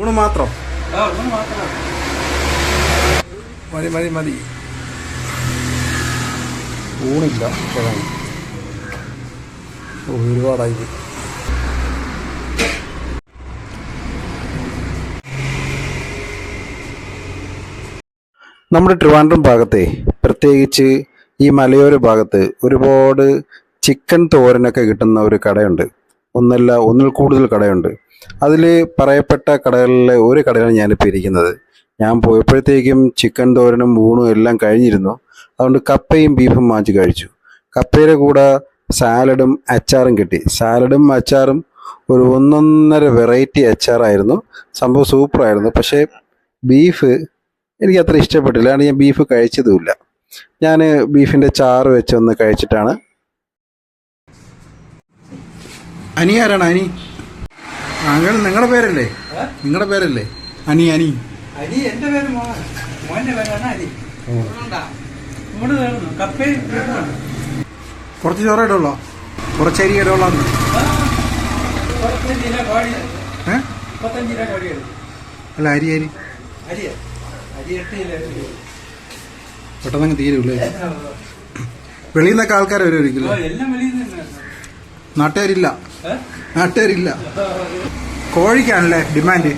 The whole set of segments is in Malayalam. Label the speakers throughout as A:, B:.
A: ഊണ് മാത്രം? മതി മതി മതി. ഊണില്ല ഒരുപാടായി. നമ്മുടെ ട്രിവാൻഡ്രം ഭാഗത്തെ പ്രത്യേകിച്ച് ഈ മലയോര ഭാഗത്ത് ഒരുപാട് ചിക്കൻ തോരനൊക്കെ കിട്ടുന്ന ഒരു കടയുണ്ട്. ഒന്നല്ല ഒന്നിൽ കൂടുതൽ കടയുണ്ട്. അതിൽ പറയപ്പെട്ട കടകളിലെ ഒരു കടയിലാണ് ഞാനിപ്പോൾ ഇരിക്കുന്നത്. ഞാൻ പോയപ്പോഴത്തേക്കും ചിക്കൻ തോരനും ഊണും എല്ലാം കഴിഞ്ഞിരുന്നു. അതുകൊണ്ട് കപ്പയും ബീഫും വാങ്ങിച്ച് കഴിച്ചു. കപ്പയുടെ കൂടെ സാലഡും അച്ചാറും കിട്ടി. സാലഡും അച്ചാറും ഒരു ഒന്നൊന്നര വെറൈറ്റി അച്ചാറായിരുന്നു. സംഭവം സൂപ്പറായിരുന്നു. പക്ഷേ ബീഫ് എനിക്ക് അത്ര ഇഷ്ടപ്പെട്ടില്ല. അതുകൊണ്ട് ഞാൻ ബീഫ് കഴിച്ചതുമില്ല. ഞാൻ ബീഫിന്റെ ചാറ് വെച്ചൊന്ന് കഴിച്ചിട്ടാണ് അനി ആരാണ്? അനി. താങ്കൾ നിങ്ങളുടെ പേരല്ലേ? നിങ്ങളുടെ പേരല്ലേ? അനി അനി.
B: അനി എന്റെ പേര് മോനെ പേരാണ് കപ്പയും
A: കുറച്ച് ചോറ ഇടുള്ളോ? കുറച്ച് അരി ഇടുള്ളോ അല്ല അരി അരി. പെട്ടെന്ന് തീരുമില്ലേ വെളിയിൽ നിന്നൊക്കെ ആൾക്കാർ വരുമായിരിക്കില്ല
B: ഒരിക്കലും
A: നാട്ടുകാരില്ല? നാട്ടുകാരില്ല. കോഴിക്കാണല്ലേ ഡിമാൻഡ്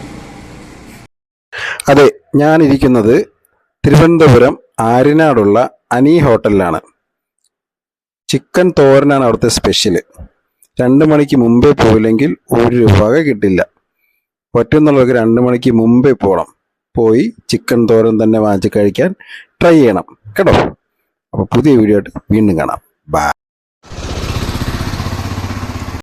A: അതെ ഞാനിരിക്കുന്നത് തിരുവനന്തപുരം ആര്യനാടുള്ള അനി ഹോട്ടലിലാണ്. ചിക്കൻ തോരനാണ് അവിടുത്തെ സ്പെഷ്യൽ രണ്ട് മണിക്ക് മുമ്പേ പോയില്ലെങ്കിൽ ഒരു വക കിട്ടില്ല. പറ്റുന്നുള്ളവർക്ക് രണ്ട് മണിക്ക് മുമ്പേ പോകണം പോയി ചിക്കൻ തോരൻ തന്നെ വാങ്ങിച്ച് കഴിക്കാൻ ട്രൈ ചെയ്യണം. കേട്ടോ? അപ്പോൾ പുതിയ വീഡിയോ ആയിട്ട് വീണ്ടും കാണാം.